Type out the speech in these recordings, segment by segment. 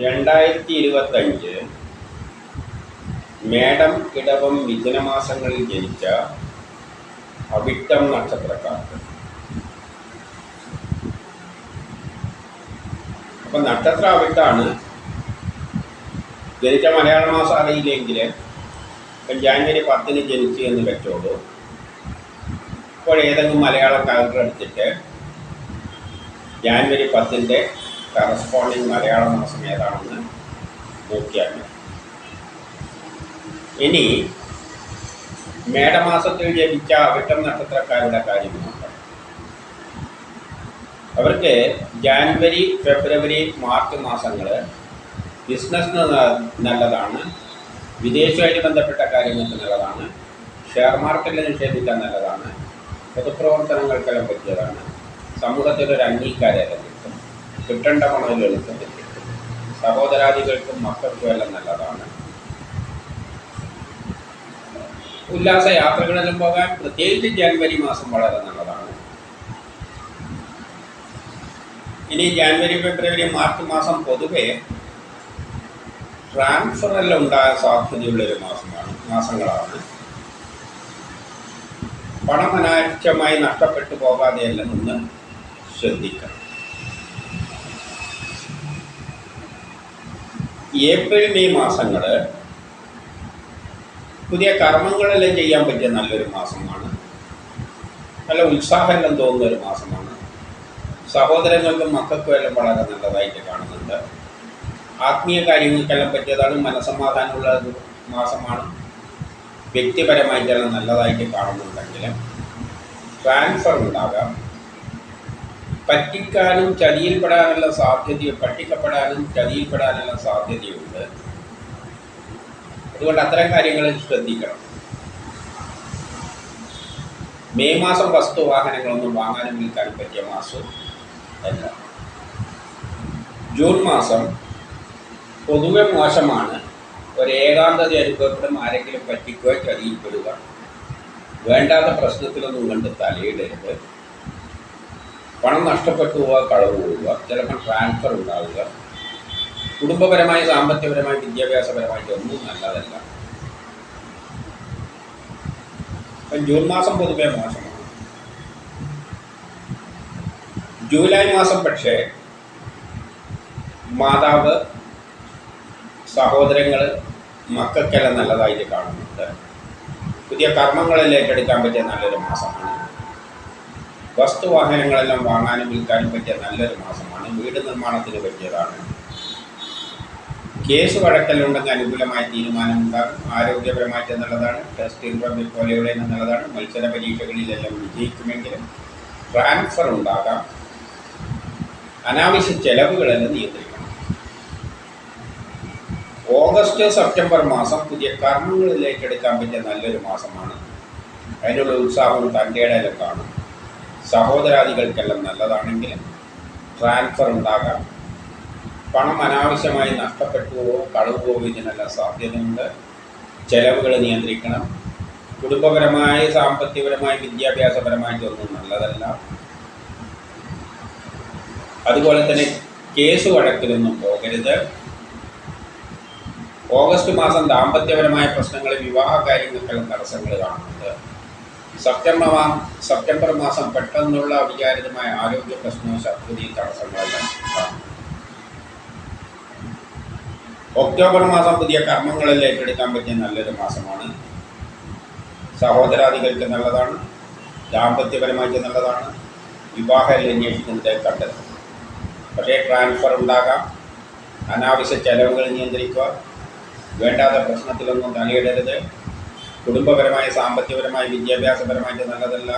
രണ്ടായിരത്തി ഇരുപത്തഞ്ച് മേടം ഇടവം മിഥുനമാസങ്ങളിൽ ജനിച്ച അവിട്ടം നക്ഷത്രക്കാർക്ക്. അപ്പം നക്ഷത്ര അവിട്ടാണ് ജനിച്ച മലയാള മാസം അറിയില്ലെങ്കിൽ ഇപ്പം ജാനുവരി പത്തിന് ജനിച്ചു എന്ന് വെച്ചോളൂ. ഇപ്പോൾ ഏതെങ്കിലും മലയാളം കാലണ്ടർ എടുത്തിട്ട് ജാനുവരി പത്തിന്റെ കറസ്പോണ്ടിങ് മലയാള മാസം ഏതാണെന്ന് നോക്കിയാൽ ഇനി മേടമാസത്തിൽ ജനിച്ച അവിട്ടം നക്ഷത്രക്കാരുടെ കാര്യം നോക്കാം. അവർക്ക് ജാനുവരി ഫെബ്രുവരി മാർച്ച് മാസങ്ങൾ ബിസിനസ്സിന് നല്ലതാണ്. വിദേശവുമായിട്ട് ബന്ധപ്പെട്ട കാര്യങ്ങൾക്ക് നല്ലതാണ്. ഷെയർ മാർക്കറ്റിൽ നിക്ഷേപിക്കാൻ നല്ലതാണ്. പൊതുപ്രവർത്തനങ്ങൾക്കെല്ലാം പറ്റിയതാണ്. സമൂഹത്തിലൊരു അംഗീകാരം കിട്ടും കിട്ടേണ്ട പണം എളുപ്പത്തിൽ സഹോദരാദികൾക്കും മക്കൾക്കും എല്ലാം നല്ലതാണ്. ഉല്ലാസ യാത്രകളിലും പോകാൻ പ്രത്യേകിച്ച് ജനുവരി മാസം വളരെ നല്ലതാണ്. ഇനി ജാനുവരി ഫെബ്രുവരി മാർച്ച് മാസം പൊതുവെ ട്രാൻസ്ഫർ എല്ലാം ഉണ്ടാകാൻ സാധ്യതയുള്ളൊരു മാസമാണ് മാസങ്ങളാണ്. പണം അനാവശ്യമായി നഷ്ടപ്പെട്ടു പോകാതെയെല്ലാം ഒന്ന് ശ്രദ്ധിക്കണം. ഏപ്രിൽ മെയ് മാസങ്ങൾ പുതിയ കർമ്മങ്ങളെല്ലാം ചെയ്യാൻ പറ്റിയ നല്ലൊരു മാസമാണ്. നല്ല ഉത്സാഹമെല്ലാം തോന്നുന്ന ഒരു മാസമാണ്. സഹോദരങ്ങൾക്കും മക്കൾക്കും എല്ലാം വളരെ നല്ലതായിട്ട് കാണുന്നുണ്ട്. ആത്മീയ കാര്യങ്ങൾക്കെല്ലാം പറ്റിയതാണ് മനസമാധാനമുള്ള മാസമാണ്. വ്യക്തിപരമായിട്ടെല്ലാം നല്ലതായിട്ട് കാണുന്നുണ്ടെങ്കിലും ട്രാൻസ്ഫർ ഉണ്ടാകാം. പറ്റിക്കാനും ചതിയിൽപ്പെടാനുള്ള സാധ്യത പറ്റിക്കപ്പെടാനും ചതിയിൽപ്പെടാനുള്ള സാധ്യതയുണ്ട്. അതുകൊണ്ട് അത്തരം കാര്യങ്ങൾ ശ്രദ്ധിക്കണം. മെയ് മാസം വസ്തു വാഹനങ്ങളൊന്നും വാങ്ങാനും വിൽക്കാനും പറ്റിയ മാസം അല്ല. ജൂൺ മാസം പൊതുവെ മോശമാണ്. ഒരു ഏകാന്തത അനുഭവപ്പെടും ആരെങ്കിലും പറ്റിക്കുകയോ ചതിയിൽപ്പെടുക. വേണ്ടാത്ത പ്രശ്നത്തിലൊന്നും കണ്ട് തലയിടരുത്. പണം നഷ്ടപ്പെട്ടു പോവുക കളവ് പോവുക ചിലപ്പോൾ ട്രാൻസ്ഫർ ഉണ്ടാവുക. കുടുംബപരമായി സാമ്പത്തികപരമായി വിദ്യാഭ്യാസപരമായിട്ട് ഒന്നും നല്ലതല്ല. ജൂൺ മാസം പൊതുവെ മോശമാണ്. ജൂലൈ മാസം പക്ഷേ മാതാവ് സഹോദരങ്ങൾ മക്കൾക്കെല്ലാം നല്ലതായിട്ട് കാണുന്നുണ്ട്. പുതിയ കർമ്മങ്ങളിൽ ഏറ്റെടുക്കാൻ പറ്റിയ നല്ലൊരു മാസമാണ്. വസ്തുവാഹനങ്ങളെല്ലാം വാങ്ങാനും വിൽക്കാനും പറ്റിയ നല്ലൊരു മാസമാണ്. വീട് നിർമ്മാണത്തിന് പറ്റിയതാണ്. കേസ് വഴക്കലുണ്ടെങ്കിൽ അനുകൂലമായ തീരുമാനം ഉണ്ടാകും ആരോഗ്യപരമായിട്ട് നല്ലതാണ് ടെസ്റ്റ് ഇൻട്രോമിൽ പോലെയുള്ള നല്ലതാണ് മത്സര പരീക്ഷകളിലെല്ലാം വിജയിക്കുമെങ്കിലും ട്രാൻസ്ഫർ ഉണ്ടാകാം. അനാവശ്യ ചെലവുകളെല്ലാം നിയന്ത്രിക്കണം. ഓഗസ്റ്റ് സെപ്റ്റംബർ മാസം പുതിയ കർമ്മങ്ങളിലേക്ക് എടുക്കാൻ പറ്റിയ നല്ലൊരു മാസമാണ്. അതിനുള്ള ഉത്സാഹവും തന്റെ ഇടയിലും കാണും സഹോദരാദികൾക്കെല്ലാം നല്ലതാണെങ്കിലും ട്രാൻസ്ഫർ ഉണ്ടാകാം. പണം അനാവശ്യമായി നഷ്ടപ്പെട്ടു പോവോ കളവ് പോവോ ഇതിനെല്ലാം സാധ്യതയുണ്ട്. ചെലവുകൾ നിയന്ത്രിക്കണം. കുടുംബപരമായി സാമ്പത്തികപരമായി വിദ്യാഭ്യാസപരമായിട്ടൊന്നും നല്ലതല്ല. അതുപോലെ തന്നെ കേസ് വഴക്കിലൊന്നും പോകരുത്. ഓഗസ്റ്റ് മാസം ദാമ്പത്യപരമായ പ്രശ്നങ്ങൾ വിവാഹ കാര്യങ്ങൾക്കെല്ലാം തടസ്സങ്ങൾ കാണുന്നുണ്ട്. സെപ്റ്റംബർ സെപ്റ്റംബർ മാസം പെട്ടെന്നുള്ള അവിചാരിതമായ ആരോഗ്യ പ്രശ്നവും ശക്തി തടസ്സങ്ങളെല്ലാം ഒക്ടോബർ മാസം പുതിയ കർമ്മങ്ങളിൽ ഏറ്റെടുക്കാൻ പറ്റിയ നല്ലൊരു മാസമാണ്. സഹോദരാദികൾക്ക് നല്ലതാണ്. ദാമ്പത്യപരമായിട്ട് നല്ലതാണ്. വിവാഹം അന്വേഷിക്കുന്നത് കണ്ടെത്തും പക്ഷേ ട്രാൻസ്ഫർ ഉണ്ടാകാം. അനാവശ്യ ചെലവുകൾ നിയന്ത്രിക്കുക. വേണ്ടാത്ത പ്രശ്നത്തിലൊന്നും തലയിടരുത്. കുടുംബപരമായി സാമ്പത്തികപരമായ വിദ്യാഭ്യാസപരമായിട്ട് നല്ലതല്ല.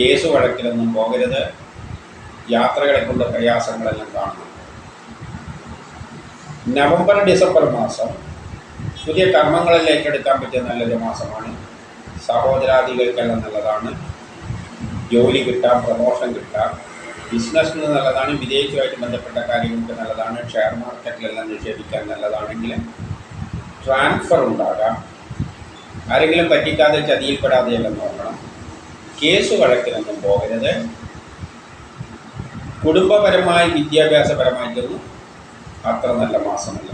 കേസ് വഴക്കിലൊന്നും പോകരുത്. യാത്രകളെ കൊണ്ട് പ്രയാസങ്ങളെല്ലാം കാണുന്നു നവംബർ ഡിസംബർ മാസം പുതിയ കർമ്മങ്ങളിൽ ഏറ്റെടുക്കാൻ പറ്റിയ നല്ലൊരു മാസമാണ്. സഹോദരാദികൾക്കെല്ലാം നല്ലതാണ്. ജോലി കിട്ടാം പ്രമോഷൻ കിട്ടാം. ബിസിനസ്സിന് നല്ലതാണ്. വിദേശവുമായിട്ട് ബന്ധപ്പെട്ട കാര്യങ്ങൾക്ക് നല്ലതാണ്. ഷെയർ മാർക്കറ്റിലെല്ലാം നിക്ഷേപിക്കാൻ നല്ലതാണെങ്കിൽ ട്രാൻസ്ഫർ ഉണ്ടാകാം. ആരെങ്കിലും പറ്റിക്കാതെ ചതിയിൽപ്പെടാതെയെല്ലാം നോക്കണം. കേസ് വഴക്കിനൊന്നും പോകരുത്. കുടുംബപരമായി വിദ്യാഭ്യാസപരമായിട്ടൊന്നും അത്ര നല്ല മാസമല്ല.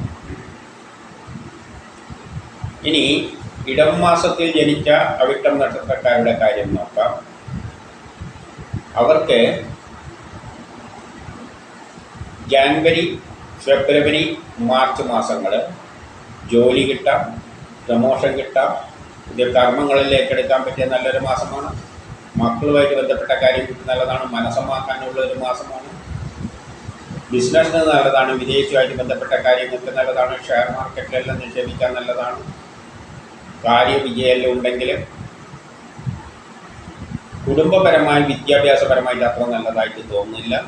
ഇനി ഇടം മാസത്തിൽ ജനിച്ച അവിട്ടം നക്ഷത്രക്കാരുടെ കാര്യം നോക്കാം. അവർക്ക് ജാൻവരി ഫെബ്രുവരി മാർച്ച് മാസങ്ങൾ ജോലി കിട്ടാം പ്രമോഷൻ കിട്ടാം പുതിയ കർമ്മങ്ങളിൽ ഏറ്റെടുക്കാൻ പറ്റിയ നല്ലൊരു മാസമാണ്. മക്കളുമായിട്ട് ബന്ധപ്പെട്ട കാര്യം നല്ലതാണ്. മനസ്സമാക്കാനുള്ള ഒരു മാസമാണ്. ബിസിനസ്സിന് നല്ലതാണ്. വിദേശവുമായിട്ട് ബന്ധപ്പെട്ട കാര്യങ്ങൾക്ക് നല്ലതാണ്. ഷെയർ മാർക്കറ്റിലെല്ലാം നിക്ഷേപിക്കാൻ നല്ലതാണ്. കാര്യവിജയമെല്ലാം ഉണ്ടെങ്കിൽ കുടുംബപരമായി വിദ്യാഭ്യാസപരമായിട്ട് അത്ര നല്ലതായിട്ട് തോന്നുന്നില്ല.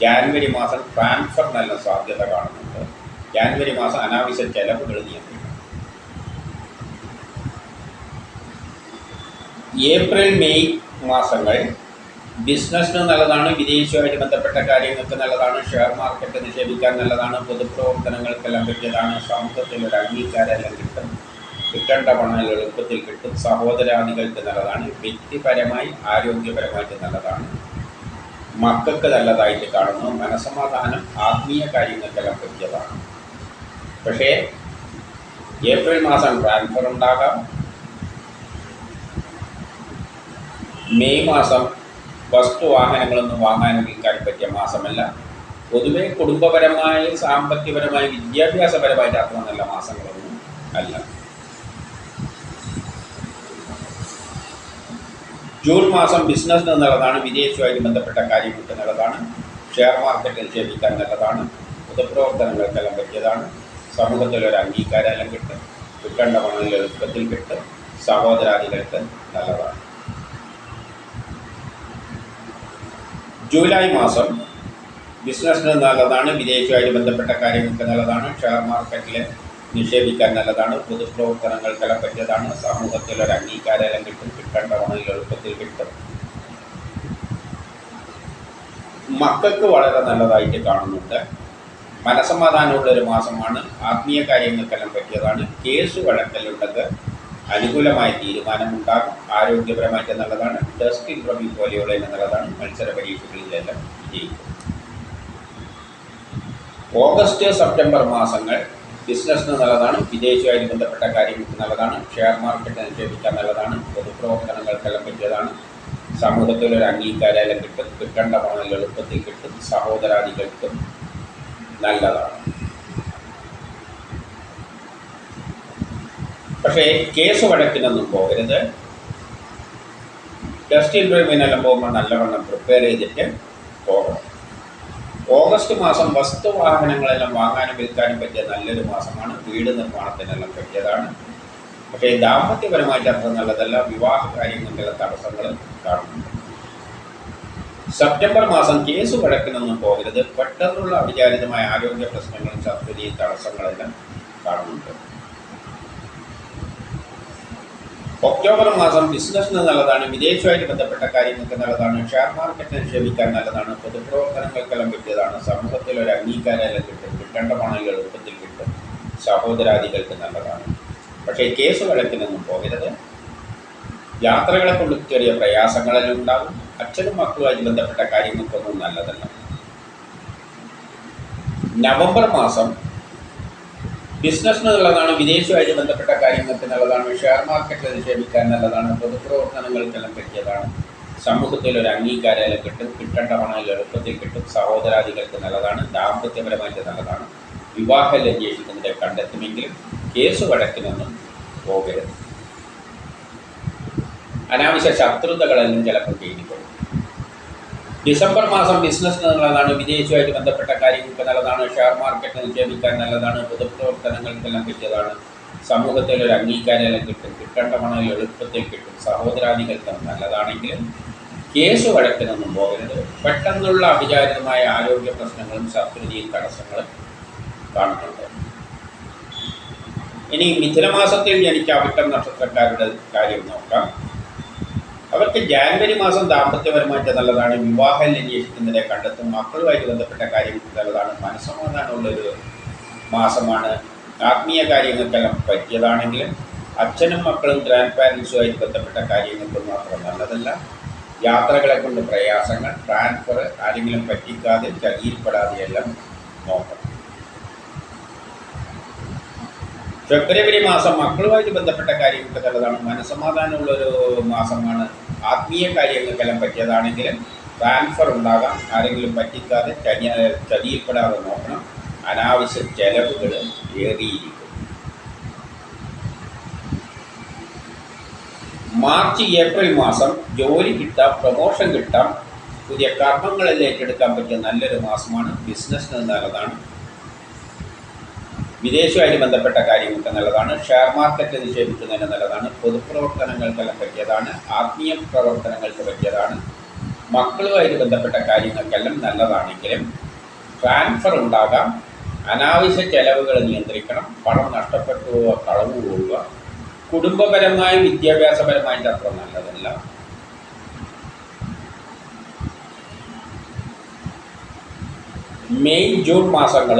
ജാനുവരി മാസം ട്രാൻസ്ഫർ നല്ല സാധ്യത കാണുന്നുണ്ട്. ജാനുവരി മാസം അനാവശ്യ ചെലവുകൾ നിയന്ത്രിക്കണം ഏപ്രിൽ മെയ് മാസങ്ങൾ. ബിസിനസ്സിന് നല്ലതാണ് വിദേശവുമായിട്ട് ബന്ധപ്പെട്ട കാര്യങ്ങൾക്ക് നല്ലതാണ് ഷെയർ മാർക്കറ്റ് നിക്ഷേപിക്കാൻ നല്ലതാണ് പൊതുപ്രവർത്തനങ്ങൾക്കെല്ലാം പറ്റിയതാണ് സമൂഹത്തിൽ ഒരു അംഗീകാരമെല്ലാം കിട്ടും. കിട്ടേണ്ട പണം എളുപ്പത്തിൽ കിട്ടും. സഹോദരാദികൾക്ക് നല്ലതാണ് വ്യക്തിപരമായി ആരോഗ്യപരമായിട്ട് നല്ലതാണ്. മക്കൾക്ക് നല്ലതായിട്ട് കാണുന്നു. മനസമാധാനം ആത്മീയ കാര്യങ്ങൾക്കെല്ലാം പറ്റിയതാണ് പക്ഷേ ഏപ്രിൽ മാസം ട്രാൻസ്ഫർ ഉണ്ടാകാം. മെയ് മാസം വസ്തു വാഹനങ്ങളൊന്നും വാങ്ങാൻ വിൽക്കാനും പറ്റിയ മാസമല്ല. പൊതുവെ കുടുംബപരമായി സാമ്പത്തികപരമായി വിദ്യാഭ്യാസപരമായിട്ട് അത്ര നല്ല മാസങ്ങളൊന്നും അല്ല. ജൂൺ മാസം ബിസിനസ്സിന് നല്ലതാണ് വിദേശവുമായിട്ട് ബന്ധപ്പെട്ട കാര്യങ്ങൾക്ക് നല്ലതാണ് ഷെയർ മാർക്കറ്റിൽ നിക്ഷേപിക്കാൻ നല്ലതാണ് പൊതുപ്രവർത്തനങ്ങൾക്കെല്ലാം പറ്റിയതാണ് സമൂഹത്തിൽ ഒരു അംഗീകാരമെല്ലാം കിട്ടും കിട്ടേണ്ട പണം എളുപ്പത്തിൽ കിട്ടും സഹോദരാദികൾക്ക് നല്ലതാണ്. ജൂലൈ മാസം ബിസിനസ്സിന് നല്ലതാണ് വിദേശമായിട്ട് ബന്ധപ്പെട്ട കാര്യങ്ങൾക്ക് നല്ലതാണ് ഷെയർ മാർക്കറ്റിൽ നിക്ഷേപിക്കാൻ നല്ലതാണ് പൊതുപ്രവർത്തനങ്ങൾക്കെല്ലാം പറ്റിയതാണ് സമൂഹത്തിൽ ഒരു അംഗീകാരം കിട്ടും കിട്ടേണ്ട പണം എളുപ്പത്തിൽ കിട്ടും. മക്കൾക്ക് വളരെ നല്ലതായിട്ട് കാണുന്നുണ്ട്. മനസമാധാനമുള്ള ഒരു മാസമാണ് ആത്മീയ കാര്യങ്ങൾക്കെല്ലാം പറ്റിയതാണ് കേസ് വഴക്കലുണ്ടെങ്കിൽ അനുകൂലമായ തീരുമാനമുണ്ടാകും ആരോഗ്യപരമായിട്ട് നല്ലതാണ് ടെസ്റ്റ് ഇൻട്രവ്യൂ പോലെയുള്ള നല്ലതാണ് മത്സര പരീക്ഷകളിലെല്ലാം വിജയിക്കും. ഓഗസ്റ്റ് സെപ്റ്റംബർ മാസങ്ങൾ ബിസിനസ്സിന് നല്ലതാണ് വിദേശമായിട്ട് ബന്ധപ്പെട്ട കാര്യങ്ങൾക്ക് നല്ലതാണ് ഷെയർ മാർക്കറ്റ് നിക്ഷേപിക്കാൻ നല്ലതാണ് പൊതുപ്രവർത്തനങ്ങൾക്കെല്ലാം പറ്റിയതാണ്. സമൂഹത്തിൽ ഒരു അംഗീകാരം കിട്ടും കിട്ടേണ്ട പണം എളുപ്പത്തിൽ കിട്ടും സഹോദരാദികൾക്കും നല്ലതാണ്. പക്ഷേ കേസ് വഴക്കിനൊന്നും പോകരുത്. ടെസ്റ്റ് ഇന്റർവ്യൂവിനെല്ലാം പോകുമ്പോൾ നല്ലവണ്ണം പ്രിപ്പയർ ചെയ്തിട്ട് പോകണം. ഓഗസ്റ്റ് മാസം വസ്തു വാഹനങ്ങളെല്ലാം വാങ്ങാനും വിൽക്കാനും പറ്റിയ നല്ലൊരു മാസമാണ്. വീട് നിർമ്മാണത്തിനെല്ലാം പറ്റിയതാണ്. പക്ഷേ ദാമ്പത്യപരമായിട്ട് അത്ര നല്ലതല്ല. വിവാഹ കാര്യങ്ങൾക്കുള്ള തടസ്സങ്ങൾ കാണുന്നുണ്ട്. സെപ്റ്റംബർ മാസം കേസ് വഴക്കിനൊന്നും പോകരുത്. പെട്ടെന്നുള്ള അവിചാരിതമായ ആരോഗ്യ പ്രശ്നങ്ങളും ശത്രുതയും തടസ്സങ്ങളെല്ലാം കാണുന്നുണ്ട്. ഒക്ടോബർ മാസം ബിസിനസ്സിന് നല്ലതാണ് വിദേശവുമായിട്ട് ബന്ധപ്പെട്ട കാര്യങ്ങൾക്ക് നല്ലതാണ് ഷെയർ മാർക്കറ്റ് നിക്ഷേപിക്കാൻ നല്ലതാണ് പൊതുപ്രവർത്തനങ്ങൾക്കെല്ലാം പറ്റിയതാണ് സമൂഹത്തിൽ ഒരു അംഗീകാരമെല്ലാം കിട്ടും കിട്ടേണ്ട പണികൾ എളുപ്പത്തിൽ കിട്ടും സഹോദരാദികൾക്ക് നല്ലതാണ്. പക്ഷേ കേസ് വഴക്കിനൊന്നും പോകരുത്. യാത്രകളെ കൊണ്ട് ചെറിയ പ്രയാസങ്ങളെല്ലാം ഉണ്ടാകും അച്ഛനും മക്കളുമായി ബന്ധപ്പെട്ട കാര്യങ്ങൾക്കൊന്നും നല്ലതല്ല. നവംബർ മാസം ബിസിനസ്സിന് എന്നുള്ളതാണ് വിദേശവുമായിട്ട് ബന്ധപ്പെട്ട കാര്യങ്ങൾക്ക് നല്ലതാണ് ഷെയർ മാർക്കറ്റിൽ നിക്ഷേപിക്കാൻ നല്ലതാണ് പൊതുപ്രവർത്തനങ്ങൾക്കെല്ലാം പറ്റിയതാണ്. സമൂഹത്തിൽ ഒരു അംഗീകാരം കിട്ടും കിട്ടേണ്ട പണം എളുപ്പത്തിൽ കിട്ടും സഹോദരാദികൾക്ക് നല്ലതാണ് ദാമ്പത്യപരമായിട്ട് നല്ലതാണ്. വിവാഹം അന്വേഷിക്കുന്നതിനെ കണ്ടെത്തുമെങ്കിലും കേസ് വഴക്കിനൊന്നും പോകരുത്. അനാവശ്യ ശത്രുതകളെല്ലാം ചിലപ്പോൾ ചെയ്തിട്ടുള്ളൂ ഡിസംബർ മാസം ബിസിനസ് നല്ലതാണ് വിദേശവുമായിട്ട് ബന്ധപ്പെട്ട കാര്യങ്ങൾക്ക് നല്ലതാണ് ഷെയർ മാർക്കറ്റ് നിക്ഷേപിക്കാൻ നല്ലതാണ് പൊതുപ്രവർത്തനങ്ങൾക്കെല്ലാം കിട്ടിയതാണ് സമൂഹത്തിൽ ഒരു അംഗീകാരമെല്ലാം കിട്ടും കിട്ടേണ്ട പണം എളുപ്പത്തിൽ കിട്ടും സഹോദരാദികൾക്ക് നല്ലതാണെങ്കിലും കേസ് വഴക്കിനൊന്നും പോകരുത്. പെട്ടെന്നുള്ള അവിചാരിതമായ ആരോഗ്യ പ്രശ്നങ്ങളും ശത്രുതയും തടസ്സങ്ങളും കാണുന്നുണ്ട്. ഇനി മിഥുനമാസത്തിൽ ജനിച്ച അവിട്ടം നക്ഷത്രക്കാരുടെ കാര്യം നോക്കാം. അവർക്ക് ജാനുവരി മാസം ദാമ്പത്യപരമായിട്ട് നല്ലതാണ്. വിവാഹം അന്വേഷിക്കുന്നതിനെ കണ്ടെത്തും. മക്കളുമായിട്ട് ബന്ധപ്പെട്ട കാര്യങ്ങൾക്ക് നല്ലതാണ്. മനസ്സമാധാനമുള്ളൊരു മാസമാണ്. ആത്മീയ കാര്യങ്ങൾക്കെല്ലാം പറ്റിയതാണെങ്കിലും അച്ഛനും മക്കളും ഗ്രാൻഡ് പാരൻസുമായിട്ട് ബന്ധപ്പെട്ട കാര്യങ്ങൾക്ക് മാത്രം നല്ലതല്ല. യാത്രകളെ കൊണ്ട് പ്രയാസങ്ങൾ ട്രാൻസ്ഫർ ആരെങ്കിലും പറ്റിക്കാതെ ചതിയിൽപ്പെടാതെയെല്ലാം നോക്കണം. ഫെബ്രുവരി മാസം മക്കളുമായിട്ട് ബന്ധപ്പെട്ട കാര്യങ്ങൾക്ക് നല്ലതാണ്. മനസ്സമാധാനമുള്ളൊരു മാസമാണ്. ആത്മീയ കാര്യങ്ങൾക്കെല്ലാം പറ്റിയതാണെങ്കിലും ട്രാൻസ്ഫർ ഉണ്ടാകാം. ആരെങ്കിലും പറ്റിക്കാതെ ചതി ചതിയിൽപ്പെടാതെ നോക്കണം. അനാവശ്യ ചെലവുകൾ ഏറിയിരിക്കും. മാർച്ച് ഏപ്രിൽ മാസം ജോലി കിട്ടാം പ്രൊമോഷൻ കിട്ടാം. പുതിയ കർമ്മങ്ങളിൽ ഏറ്റെടുക്കാൻ പറ്റിയ നല്ലൊരു മാസമാണ്. ബിസിനസ് നല്ലതാണ്. വിദേശവുമായിട്ട് ബന്ധപ്പെട്ട കാര്യങ്ങൾക്ക് നല്ലതാണ്. ഷെയർ മാർക്കറ്റ് നിക്ഷേപിക്കുന്നതിന് നല്ലതാണ്. പൊതുപ്രവർത്തനങ്ങൾക്കെല്ലാം പറ്റിയതാണ് ആത്മീയ പ്രവർത്തനങ്ങൾക്ക് പറ്റിയതാണ്. മക്കളുമായിട്ട് ബന്ധപ്പെട്ട കാര്യങ്ങൾക്കെല്ലാം നല്ലതാണെങ്കിലും ട്രാൻസ്ഫർ ഉണ്ടാകാം. അനാവശ്യ ചെലവുകൾ നിയന്ത്രിക്കണം. പണം നഷ്ടപ്പെട്ടു പോവുക കളവ് പോവുക കുടുംബപരമായും വിദ്യാഭ്യാസപരമായിട്ട് അത്ര നല്ലതല്ല. മെയ് ജൂൺ മാസങ്ങൾ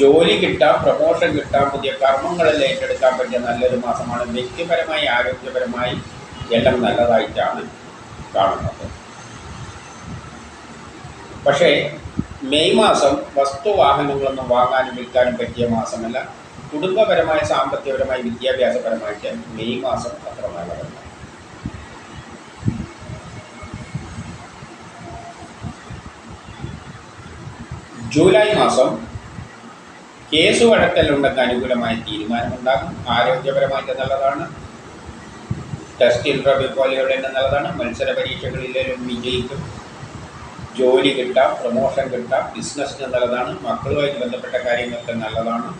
ജോലി കിട്ടാം പ്രമോഷൻ കിട്ടാം പുതിയ കർമ്മങ്ങളിൽ ഏറ്റെടുക്കാൻ പറ്റിയ നല്ലൊരു മാസമാണ്. വ്യക്തിപരമായി ആരോഗ്യപരമായി എല്ലാം നല്ലതായിട്ടാണ് കാണുന്നത്. പക്ഷേ മെയ് മാസം വസ്തു വാഹനങ്ങളൊന്നും വാങ്ങാനും വിൽക്കാനും പറ്റിയ മാസമല്ല. കുടുംബപരമായ സാമ്പത്തികപരമായി വിദ്യാഭ്യാസപരമായിട്ട് മെയ് മാസം അത്ര നല്ലതല്ല. ജൂലൈ മാസം കേസ് വഴക്കലുണ്ടെന്ന് അനുകൂലമായ തീരുമാനമുണ്ടാകും. ആരോഗ്യപരമായിട്ട് നല്ലതാണ്. ടെസ്റ്റ് ഇന്റർവ്യൂ പോലെയുള്ള നല്ലതാണ്. മത്സര പരീക്ഷകളിലും വിജയിക്കും. ജോലി കിട്ടാം പ്രൊമോഷൻ കിട്ടാം ബിസിനസ്സിന് നല്ലതാണ്. മക്കളുമായിട്ട് ബന്ധപ്പെട്ട കാര്യങ്ങൾക്ക് നല്ലതാണ്.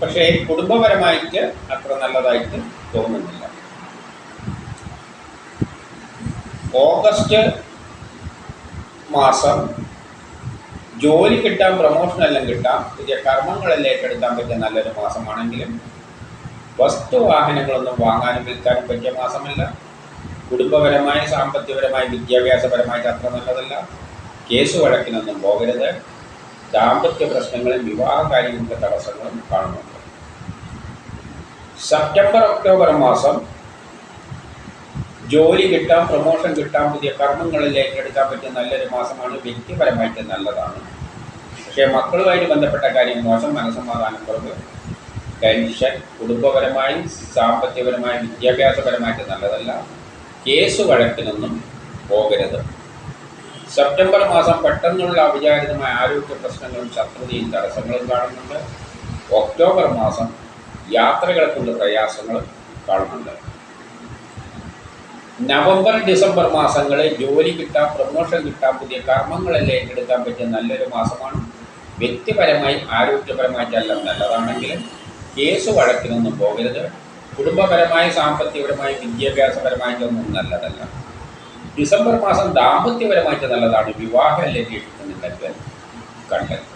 പക്ഷേ കുടുംബപരമായിട്ട് അത്ര നല്ലതായിട്ട് തോന്നുന്നില്ല. ഓഗസ്റ്റ് മാസം ജോലി കിട്ടാം പ്രൊമോഷൻ എല്ലാം കിട്ടാം പുതിയ കർമ്മങ്ങളെല്ലാം ഏറ്റെടുക്കാൻ പറ്റിയ നല്ലൊരു മാസമാണെങ്കിലും വസ്തുവാഹനങ്ങളൊന്നും വാങ്ങാനും വിൽക്കാനും പറ്റിയ മാസമല്ല. കുടുംബപരമായ സാമ്പത്തികപരമായ വിദ്യാഭ്യാസപരമായിട്ട് അത്ര നല്ലതല്ല. കേസ് വഴക്കിനൊന്നും പോകരുത്. ദാമ്പത്യ പ്രശ്നങ്ങളും വിവാഹ കാര്യങ്ങളുടെ തടസ്സങ്ങളും കാണുന്നുണ്ട്. സെപ്റ്റംബർ ഒക്ടോബർ മാസം ജോലി കിട്ടാം പ്രൊമോഷൻ കിട്ടാം പുതിയ കർമ്മങ്ങളിൽ ഏറ്റെടുക്കാൻ പറ്റിയ നല്ലൊരു മാസമാണ് വ്യക്തിപരമായിട്ട് നല്ലതാണ്. പക്ഷേ മക്കളുമായിട്ട് ബന്ധപ്പെട്ട കാര്യം മോശം മനസ്സമാധാനം കുറവ്. ടെൻഷൻ കുടുംബപരമായി സാമ്പത്തികപരമായി വിദ്യാഭ്യാസപരമായിട്ട് നല്ലതല്ല. കേസ് വഴക്കിനൊന്നും പോകരുത്. സെപ്റ്റംബർ മാസം പെട്ടെന്നുള്ള അവിചാരിതമായ ആരോഗ്യ പ്രശ്നങ്ങളും ശത്രുതയും തടസ്സങ്ങളും കാണുന്നുണ്ട്. ഒക്ടോബർ മാസം യാത്രകൾക്കുള്ള പ്രയാസങ്ങളും കാണുന്നുണ്ട്. നവംബർ ഡിസംബർ മാസങ്ങളിൽ ജോലി കിട്ടാം പ്രൊമോഷൻ കിട്ടാം പുതിയ കർമ്മങ്ങളെല്ലാം ഏറ്റെടുക്കാൻ പറ്റിയ നല്ലൊരു മാസമാണ്. വ്യക്തിപരമായി ആരോഗ്യപരമായിട്ടെല്ലാം നല്ലതാണെങ്കിലും കേസ് വഴക്കിനൊന്നും പോകരുത്. കുടുംബപരമായി സാമ്പത്തികപരമായി വിദ്യാഭ്യാസപരമായിട്ടൊന്നും നല്ലതല്ല. ഡിസംബർ മാസം ദാമ്പത്യപരമായിട്ട് നല്ലതാണ്. വിവാഹം ലഭിക്കുന്നുണ്ടെങ്കിൽ കണ്ടെത്തും